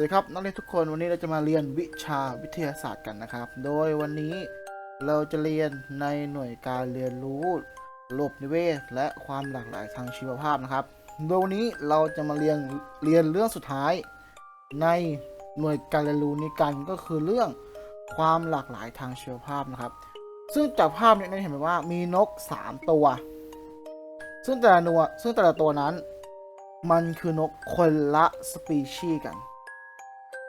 วัสดีครับนักเรียนทุกคนวันนี้เราจะมาเรียนวิชาวิทยาศาสตร์กันนะครับ โดยวันนี้เราจะเรียนในหน่วยการเรียนรู้ระบบนิเวศ และความหลากหลายทางชีวภาพนะครับ โดยวันนี้เราจะมาเรียนเรียนเรื่องสุดท้าย ในหน่วยการเรียนรู้นี้กันก็คือเรื่องความหลากหลายทางชีวภาพนะครับ ซึ่งจากภาพนี้เราเห็นไหมว่ามีนก 3 ตัว ซึ่งแต่ละตัวซึ่งแต่ละตัวนั้น มันคือนกคนละสปีชีส์กัน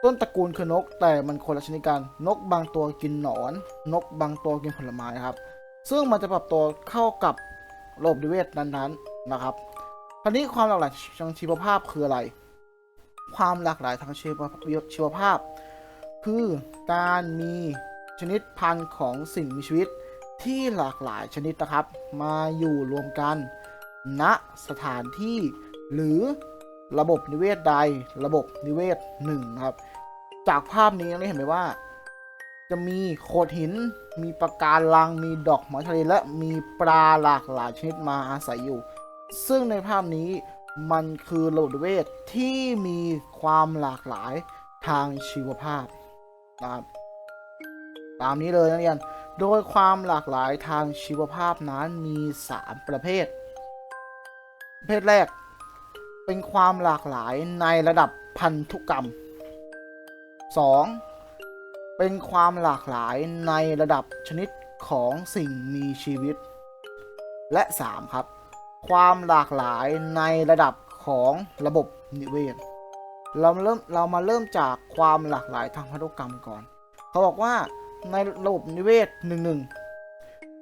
ต้นตระกูลคือนกแต่มันคนละชนิดกัน นกบางตัวกินหนอน นกบางตัวกินผลไม้นะครับ ซึ่งมันจะปรับตัวเข้ากับระบบนิเวศนั้นๆนะครับคราวนี้ความหลากหลายทางชีวภาพคืออะไร ความหลากหลายทางชีวชีวภาพ คือการมีชนิดพันธุ์ของสิ่งมีชีวิตที่หลากหลายชนิดนะครับ มาอยู่รวมกันณสถานที่หรือระบบนิเวศใด ระบบนิเวศหนึ่งครับ จากภาพนี้เราเห็นไหมว่า จะมีโขดหิน มีปะการัง มีดอกไม้ทะเลและมีปลาหลากหลายชนิดมาอาศัยอยู่ ซึ่งในภาพนี้มันคือระบบเวศที่มีความหลากหลายทางชีวภาพนะครับตามนี้เลยนักเรียน โดยความหลากหลายทางชีวภาพนั้นมี 3 ประเภท ประเภทแรก เป็นความหลากหลายในระดับพันธุกรรม 2. เป็นความหลากหลายในระดับชนิดของสิ่งมีชีวิต และ 3. ครับ ความหลากหลายในระดับของระบบนิเวศ เราเริ่มเรามาเริ่มจากความหลากหลายทางพันธุกรรมก่อน เขาบอกว่าในระบบนิเวศหนึ่งหนึ่ง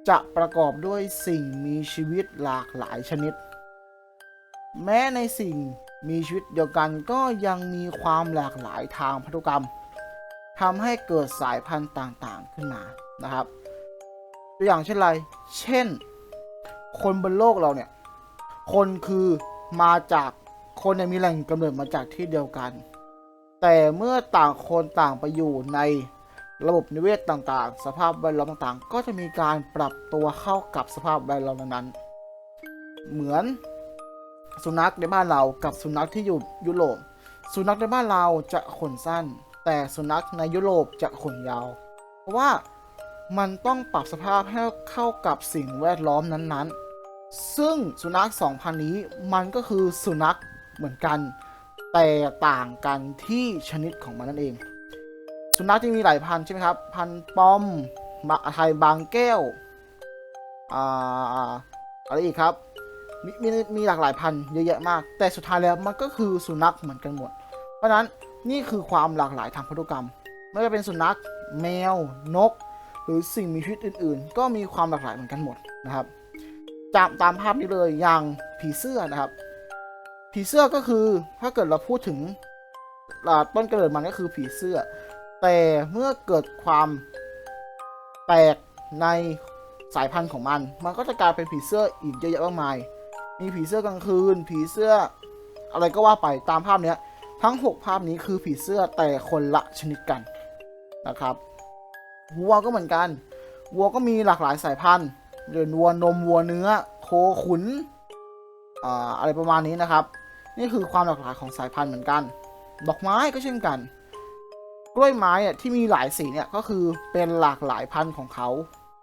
จะประกอบด้วยสิ่งมีชีวิตหลากหลายชนิด แม้ในสิ่งมีชีวิตเดียวกันก็ยังมีความหลากหลายทางพันธุกรรม ทำให้เกิดสายพันธุ์ต่างๆขึ้นมานะครับ ตัวอย่างเช่นไร เช่น คนบนโลกเราเนี่ย คนคือมาจากคนเนี่ยมีแหล่งกำเนิดมาจากที่เดียวกัน แต่เมื่อต่างคนต่างไปอยู่ในระบบนิเวศต่างๆ สภาพแวดล้อมต่างๆ ก็จะมีการปรับตัวเข้ากับสภาพแวดล้อมนั้นๆเหมือนสุนัขในบ้านเรากับสุนัขที่อยู่ยุโรป สุนัขในบ้านเราจะขนสั้น แต่สุนัขในยุโรปจะขนยาว เพราะว่ามันต้องปรับสภาพให้เข้ากับสิ่งแวดล้อมนั้นๆ ซึ่งสุนัขสองพันนี้มันก็คือสุนัขเหมือนกัน แต่ต่างกันที่ชนิดของมันนั่นเอง สุนัขที่มีหลายพันใช่ไหมครับ พันปอมบะไทยบางแก้วอ่าอะไรอีกครับมีมีมีหลากหลายพันเยอะแยะมาก แต่สุดท้ายแล้วมันก็คือสุนัขเหมือนกันหมด เพราะนั้น นี่คือความหลากหลายทางพันธุกรรม ไม่ว่าจะเป็นสุนัข แมว นก หรือสิ่งมีชีวิตอื่น ๆ ก็มีความหลากหลายเหมือนกันหมดนะครับจากตามภาพนี้เลยอย่างผีเสื้อนะครับ ผีเสื้อก็คือถ้าเกิดเราพูดถึงต้นกำเนิดมันก็คือผีเสื้อ แต่เมื่อเกิดความแปลกในสายพันธุ์ของมัน มันก็จะกลายเป็นผีเสื้ออีกเยอะแยะมากมาย มีผีเสื้อกลางคืน ผีเสื้ออะไรก็ว่าไปตามภาพเนี้ย ทั้ง 6 ภาพนี้คือผีเสื้อแต่คนละชนิดกันนะครับวัวก็เหมือนกัน วัวก็มีหลากหลายสายพันธุ์เดือนวัวนมวัวเนื้อ โคขุนอ่าอะไรประมาณนี้นะครับ นี่คือความหลากหลายของสายพันธุ์เหมือนกัน ดอกไม้ก็เช่นกัน กล้วยไม้ที่มีหลายสีเนี่ยก็คือเป็นหลากหลายพันธุ์ของเขา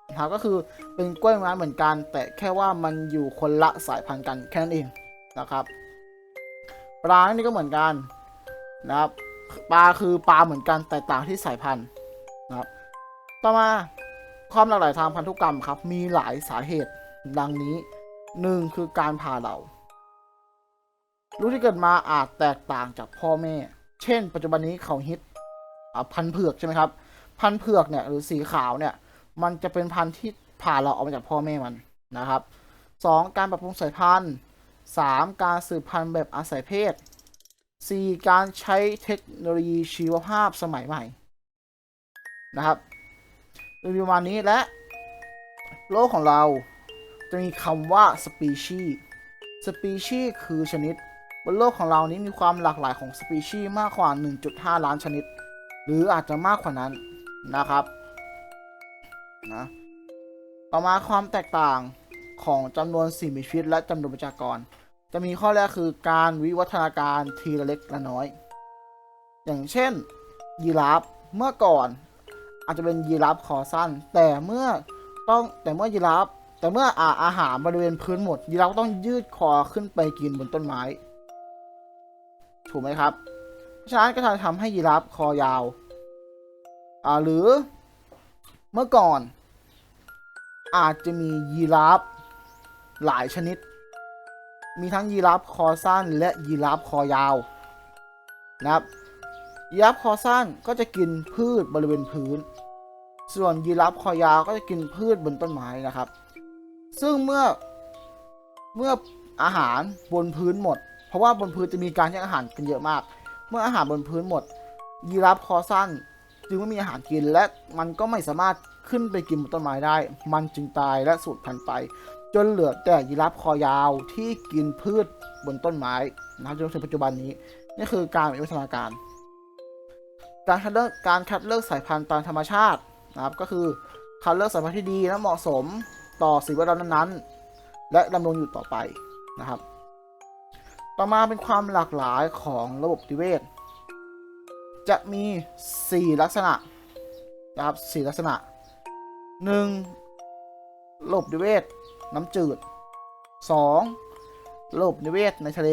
นะครับก็คือเป็นกล้วยไม้เหมือนกัน แต่แค่ว่ามันอยู่คนละสายพันธุ์กันแค่นั้นเองนะครับปลานี่ก็เหมือนกัน นะครับปลาคือปลาเหมือนกันแต่ต่างที่สายพันธุ์นะครับต่อมาความหลากหลายทางพันธุกรรมครับ มีหลายสาเหตุดังนี้หนึ่งคือการผ่าเหล่าลูกที่เกิดมาอาจแตกต่างจากพ่อแม่ เช่น ปัจจุบันนี้เขาฮิตพันธุ์เผือกใช่ไหมครับ พันธุ์เผือกเนี่ยหรือสีขาวเนี่ย มันจะเป็นพันธุ์ที่ผ่าเราออกมาจากพ่อแม่มันนะครับสองการปรับปรุงสายพันธุ์สามการสืบพันธุ์แบบอาศัยเพศ สี่การใช้เทคโนโลยีชีวภาพสมัยใหม่นะครับโดยประมาณนี้และ โลกของเราจะมีคำว่า species species คือชนิด บนโลกของเรานี้มีความหลากหลายของ species มากกว่า 1.5 ล้านชนิด หรืออาจจะมากกว่านั้นนะครับนะต่อมาความแตกต่างของจำนวนสิ่งมีชีวิตและจำนวนประชากร จะมีข้อแรกคือการวิวัฒนาการทีละเล็กละน้อย อย่างเช่น ยีราฟเมื่อก่อน อาจจะเป็นยีราฟคอสั้น แต่เมื่อต้องแต่เมื่อยีราฟแต่เมื่ออาอาหารบริเวณพื้นหมดยีราฟต้องยืดคอขึ้นไปกินบนต้นไม้ ถูกไหมครับเพราะฉะนั้นก็จะทำให้ยีราฟคอยาวอ่าหรือเมื่อก่อน อาจจะมียีราฟหลายชนิด มีทั้งยีราฟคอสั้นและยีราฟคอยาวนะครับยีราฟคอสั้นก็จะกินพืชบริเวณพื้น ส่วนยีราฟคอยาวก็จะกินพืชบนต้นไม้นะครับ ซึ่งเมื่อเมื่ออาหารบนพื้นหมด เพราะว่าบนพื้นจะมีการแย่งอาหารกันเยอะมาก เมื่ออาหารบนพื้นหมด ยีราฟคอสั้นจึงไม่มีอาหารกินและมันก็ไม่สามารถขึ้นไปกินบนต้นไม้ได้ มันจึงตายและสูญพันธุ์ไป จนเหลือแต่ยีราฟคอยาวที่กินพืชบนต้นไม้นะครับจนถึงปัจจุบันนี้ นี่คือการวิวัฒนาการ การคัดเลือกการคัดเลือกสายพันธุ์ตามธรรมชาตินะครับ ก็คือคัดเลือกสายพันธุ์ที่ดีและเหมาะสมต่อสิ่งแวดล้อมนั้นๆ และดำรงอยู่ต่อไปนะครับ ต่อมาเป็นความหลากหลายของระบบนิเวศ จะมี 4 ลักษณะนะครับ4ลักษณะ 1. ระบบนิเวศ น้ำจืด 2. ระบบนิเวศในทะเล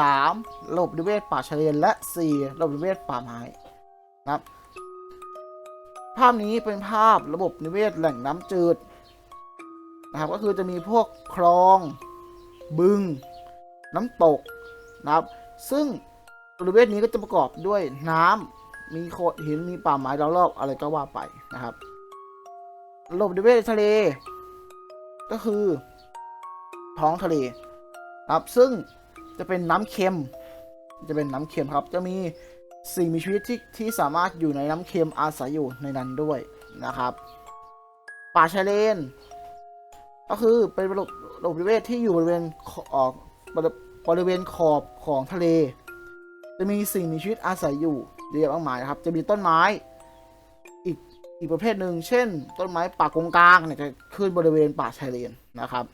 3. ระบบนิเวศป่าชายเลนและ 4. ระบบนิเวศป่าไม้นะครับภาพนี้เป็นภาพระบบนิเวศแหล่งน้ำจืดนะครับก็คือจะมีพวกคลอง บึง น้ำตกนะครับ ซึ่งบริเวณนี้ก็จะประกอบด้วยน้ำมีโขดหินมีป่าไม้รอบๆอะไรก็ว่าไปนะครับระบบนิเวศทะเล ก็คือ ท้องทะเลครับซึ่งจะเป็นน้ำเค็ม จะเป็นน้ำเค็มครับ จะมีสิ่งมีชีวิตที่ที่สามารถอยู่ในน้ำเค็มอาศัยอยู่ในนั้นด้วยนะครับ ป่าชายเลน ก็คือเป็นระบบระบบนิเวศที่อยู่บริเวณออกบริบริเวณขอบของทะเล จะมีสิ่งมีชีวิตอาศัยอยู่เยอะมากมายครับ จะมีต้นไม้ อีกประเภทหนึ่งเช่น ต้นไม้ป่ากงกลางเนี่ยจะขึ้นบริเวณป่าชายเลนนะครับ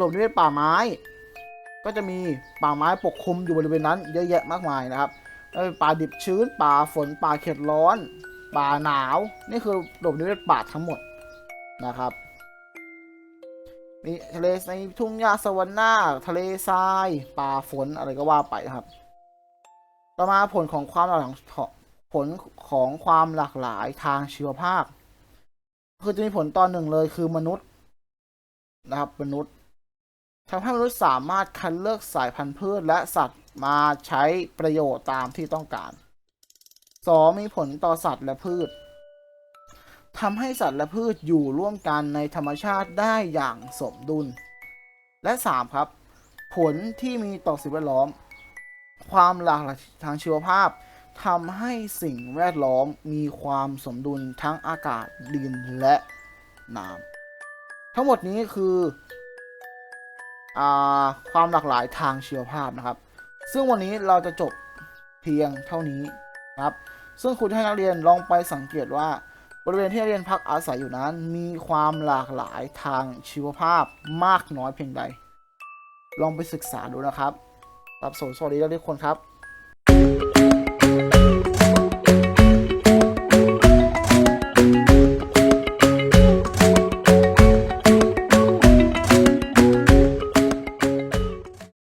ระบนิเวศป่าไม้ ก็จะมีป่าไม้ปกคลุมอยู่บริเวณนั้น เยอะแยะมากมายนะครับป่าดิบชื้น ป่าฝน ป่าเขตร้อน ป่าหนาว นี่คือระบบนิเวศป่าทั้งหมดนะครับมีทะเลในทุ่งหญ้าสวรรค์หน้าทะเลทราย ป่าฝนอะไรก็ว่าไปนะครับ ต่อมาผลของความหลากหลาย ผลของความหลากหลายทางชีวภาพ คือจะมีผลตอนหนึ่งเลยคือมนุษย์นะครับมนุษย์ทำให้มนุษย์สามารถคัดเลือกสายพันธุ์พืชและสัตว์มาใช้ประโยชน์ตามที่ต้องการ 2. มีผลต่อสัตว์และพืชทำให้สัตว์และพืชอยู่ร่วมกันในธรรมชาติได้อย่างสมดุล และ 3. ครับ ผลที่มีต่อสิ่งแวดล้อม ความหลากหลายทางชีวภาพ ทำให้สิ่งแวดล้อมมีความสมดุลทั้งอากาศดินและน้ำทั้งหมดนี้คืออความหลากหลายทางชีวภาพนะครับ ซึ่งวันนี้เราจะจบเพียงเท่านี้นะครับ ซึ่งคุณให้นักเรียนลองไปสังเกตว่าบริเวณที่นักเรียนพักอาศัยอยู่นั้น มีความหลากหลายทางชีวภาพมากน้อยเพียงใด ลองไปศึกษาดูนะครับรับสวัสดีทุกคนครับ